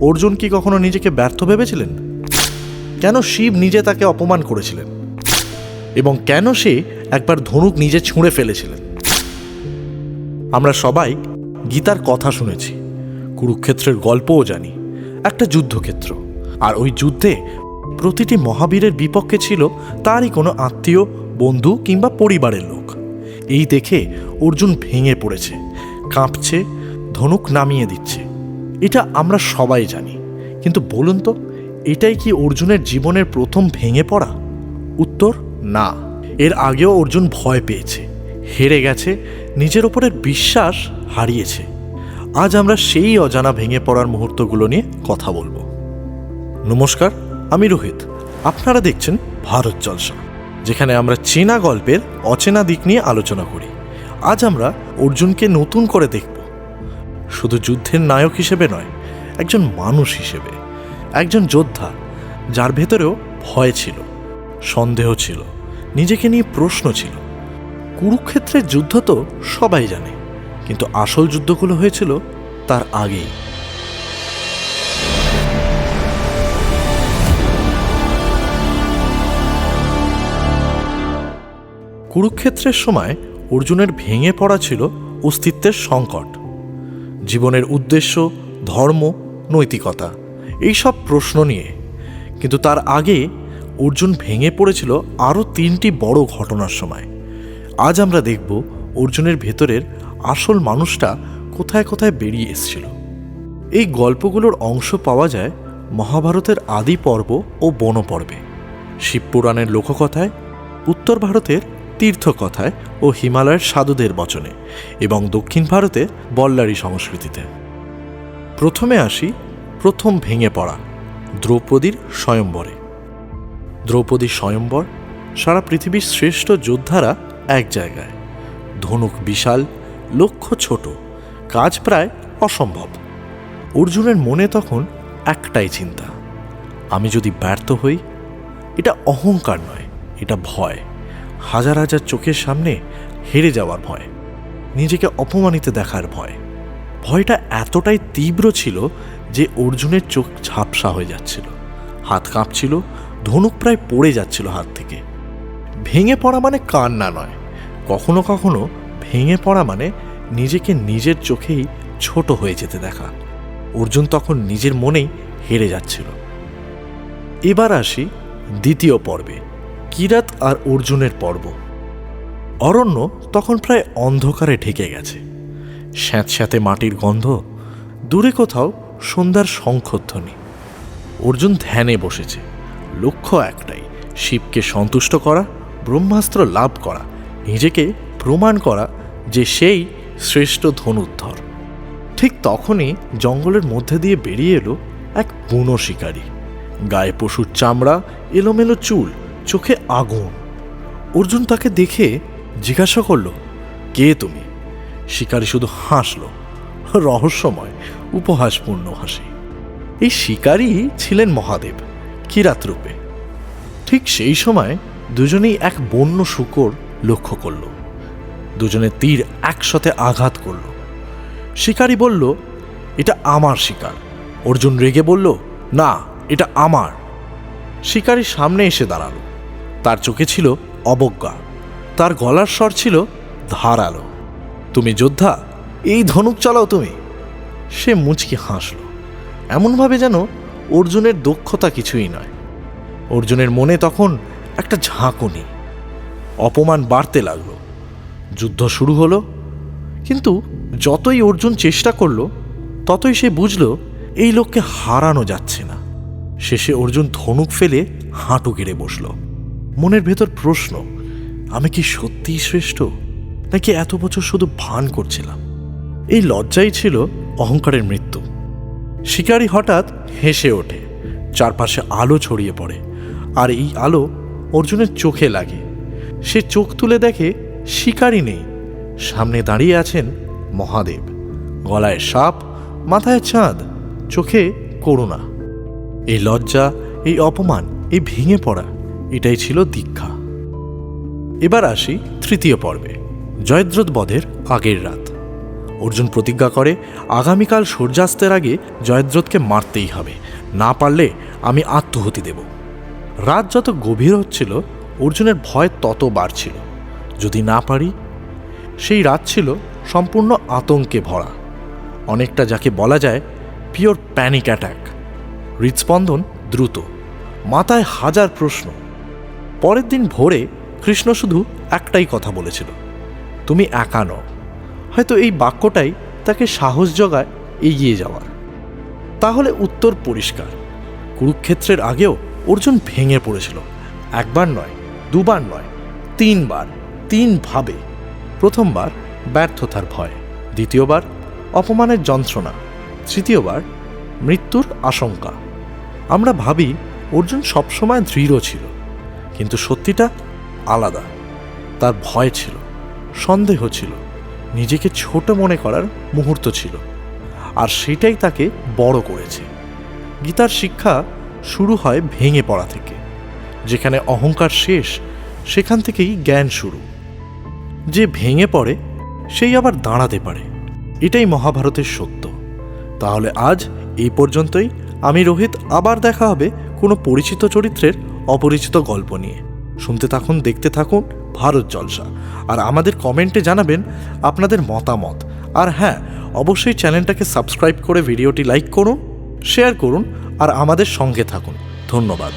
অর্জুন কি কখনো নিজেকে ব্যর্থ ভেবেছিলেন? কেন শিব নিজে তাকে অপমান করেছিলেন? এবং কেন সে একবার ধনুক নিজে ছুঁড়ে ফেলেছিলেন? আমরা সবাই গীতার কথা শুনেছি, কুরুক্ষেত্রের গল্পও জানি, একটা যুদ্ধক্ষেত্র। আর ওই যুদ্ধে প্রতিটি মহাবীরের বিপক্ষে ছিল তারই কোনো আত্মীয়, বন্ধু কিংবা পরিবারের লোক। এই দেখে অর্জুন ভেঙে পড়েছে, কাঁপছে, ধনুক নামিয়ে দিচ্ছে। এটা আমরা সবাই জানি। কিন্তু বলুন তো, এটাই কি অর্জুনের জীবনের প্রথম ভেঙে পড়া? উত্তর, না। এর আগেও অর্জুন ভয় পেয়েছে, হেরে গেছে, নিজের ওপরের বিশ্বাস হারিয়েছে। আজ আমরা সেই অজানা ভেঙে পড়ার মুহূর্তগুলো নিয়ে কথা বলব। নমস্কার, আমি রোহিত। আপনারা দেখছেন ভারত জলসা, যেখানে আমরা চেনা গল্পের অচেনা দিক নিয়ে আলোচনা করি। আজ আমরা অর্জুনকে নতুন করে দেখব। শুধু যুদ্ধের নায়ক হিসেবে নয়, একজন মানুষ হিসেবে, একজন যোদ্ধা, যার ভেতরেও ভয় ছিল, সন্দেহ ছিল, নিজেকে নিয়ে প্রশ্ন ছিল। কুরুক্ষেত্রের যুদ্ধ তো সবাই জানে, কিন্তু আসল যুদ্ধগুলো হয়েছিল তার আগেই। কুরুক্ষেত্রের সময় অর্জুনের ভেঙে পড়া ছিল অস্তিত্বের সংকট। জীবনের উদ্দেশ্য, ধর্ম, নৈতিকতা এইসব প্রশ্ন নিয়ে। কিন্তু তার আগে অর্জুন ভেঙে পড়েছিল আরও তিনটি বড় ঘটনার সময়। আজ আমরা দেখব অর্জুনের ভেতরের আসল মানুষটা কোথায় কোথায় বেরিয়ে এসেছিল। এই গল্পগুলোর অংশ পাওয়া যায় মহাভারতের আদি পর্ব ও বনপর্বে। শিবপুরাণের লোককথায়, উত্তর ভারতের তীর্থকথায় ও হিমালয়ের সাধুদের বচনে এবং দক্ষিণ ভারতে বল্লারী সংস্কৃতিতে। প্রথমে আসি প্রথম ভেঙে পড়া দ্রৌপদীর স্বয়ম্বরে। দ্রৌপদীর স্বয়ম্বর সারা পৃথিবীর শ্রেষ্ঠ যোদ্ধারা এক জায়গায়। ধনুক বিশাল, লক্ষ্য ছোট, কাজ প্রায় অসম্ভব। অর্জুনের মনে তখন একটাই চিন্তা, আমি যদি ব্যর্থ হই, এটা অহংকার নয়, এটা ভয়। হাজার হাজার চোখের সামনে হেরে যাওয়ার ভয়, নিজেকে অপমানিত দেখার ভয়। ভয়টা এতটাই তীব্র ছিল যে অর্জুনের চোখ ঝাপসা হয়ে যাচ্ছিল। হাত কাঁপছিল, ধনুক প্রায় পড়ে যাচ্ছিল হাত থেকে। ভেঙে পড়া মানে কান্না নয়, কখনো কখনো ভেঙে পড়া মানে নিজেকে নিজের চোখেই ছোট হয়ে যেতে দেখা। অর্জুন তখন নিজের মনেই হেরে যাচ্ছিল। এবার আসি দ্বিতীয় পর্বে। কিরাত আর অর্জুনের পর্ব। অরণ্য তখন প্রায় অন্ধকারে ঢেকে গেছে। স্যাঁতস্যাঁতে মাটির গন্ধ, দূরে কোথাও সন্ধ্যার শঙ্খধ্বনি। অর্জুন ধ্যানে বসেছে। লক্ষ্য একটাই, শিবকে সন্তুষ্ট করা, ব্রহ্মাস্ত্র লাভ করা, নিজেকে প্রমাণ করা যে সেই শ্রেষ্ঠ ধনুদ্ধর ঠিক তখনই জঙ্গলের মধ্যে দিয়ে বেরিয়ে এলো এক বুনো শিকারী। গায়ে পশুর চামড়া, এলোমেলো চুল চোখে আগুন। অর্জুন তাকে দেখে জিজ্ঞাসা করল, কে তুমি? শিকারী শুধু হাসল। রহস্যময়, উপহাসপূর্ণ হাসি। এই শিকারী ছিলেন মহাদেব, কিরাত রূপে। ঠিক সেই সময় দুজনেই এক বন্য শুকর লক্ষ্য করল। দুজনে তীর একসাথে আঘাত করল। শিকারী বলল, এটা আমার শিকার। অর্জুন রেগে বলল, না, এটা আমার। শিকারী সামনে এসে দাঁড়াল। তার চোখে ছিল অবজ্ঞা। তার গলার স্বর ছিল ধারালো। তুমি যোদ্ধা, এই ধনুক চালাও তুমি। সে মুচকি হাসল। এমনভাবে যেন অর্জুনের দক্ষতা কিছুই নয়। অর্জুনের মনে তখন একটা ঝাঁকুনি, অপমান বাড়তে লাগল। যুদ্ধ শুরু হলো, কিন্তু যতই অর্জুন চেষ্টা করল, ততই সে বুঝল, এই লোককে হারানো যাচ্ছে না। শেষে অর্জুন ধনুক ফেলে হাঁটু গেড়ে বসল। মনের ভেতর প্রশ্ন, আমি কি সত্যিই শ্রেষ্ঠ? নাকি এত বছর শুধু ভান করছিলাম? এই লজ্জাই ছিল অহংকারের মৃত্যু। শিকারী হঠাৎ হেসে ওঠে, চারপাশে আলো ছড়িয়ে পড়ে, আর এই আলো অর্জুনের চোখে লাগে। সে চোখ তুলে দেখে শিকারী নেই, সামনে দাঁড়িয়ে আছেন মহাদেব। গলায় সাপ, মাথায় চাঁদ, চোখে করুণা। এই লজ্জা, এই অপমান, এই ভেঙে পড়া এটাই ছিল দীক্ষা। এবার আসি তৃতীয় পর্বে, জয়দ্রথ বধের আগের রাত। অর্জুন প্রতিজ্ঞা করে, আগামীকাল সূর্যাস্তের আগে জয়দ্রথকে মারতেই হবে, না পারলে আমি আত্মহতি দেব। রাত যত গভীর হচ্ছিল, অর্জুনের ভয় তত বাড়ছিল। যদি না পারি, সেই রাত ছিল সম্পূর্ণ আতঙ্কে ভরা। অনেকটা যাকে বলা যায় পিওর প্যানিক অ্যাটাক হৃদস্পন্দন দ্রুত। মাথায় হাজার প্রশ্ন। পরের দিন ভোরে কৃষ্ণ শুধু একটাই কথা বলেছিল, তুমি একা নও। হয়তো এই বাক্যটাই তাকে সাহস জোগায় এগিয়ে যাওয়ার। তাহলে উত্তর পরিষ্কার। কুরুক্ষেত্রের আগেও অর্জুন ভেঙে পড়েছিল। একবার নয়, দুবার নয়, তিনবার তিনভাবে প্রথমবার ব্যর্থতার ভয়, দ্বিতীয়বার অপমানের যন্ত্রণা, তৃতীয়বার মৃত্যুর আশঙ্কা। আমরা ভাবি অর্জুন সবসময় দৃঢ় ছিল। কিন্তু সত্যিটা আলাদা। তার ভয় ছিল, সন্দেহ ছিল, নিজেকে ছোট মনে করার মুহূর্ত ছিল, আর সেটাই তাকে বড় করেছে। গীতার শিক্ষা শুরু হয় ভেঙে পড়া থেকে, যেখানে অহংকার শেষ, সেখান থেকেই জ্ঞান শুরু। যে ভেঙে পড়ে, সেই আবার দাঁড়াতে পারে। এটাই মহাভারতের সত্য। তাহলে আজ এই পর্যন্তই। আমি রোহিত, আবার দেখা হবে কোনো পরিচিত চরিত্রের অপরিচিত গল্প নিয়ে। শুনতে থাকুন, দেখতে থাকুন ভারত জলসা। আর আমাদের কমেন্টে জানাবেন আপনাদের মতামত। আর হ্যাঁ অবশ্যই চ্যানেলটাকে সাবস্ক্রাইব করে ভিডিওটি লাইক করুন, শেয়ার করুন, আর আমাদের সঙ্গে থাকুন। ধন্যবাদ।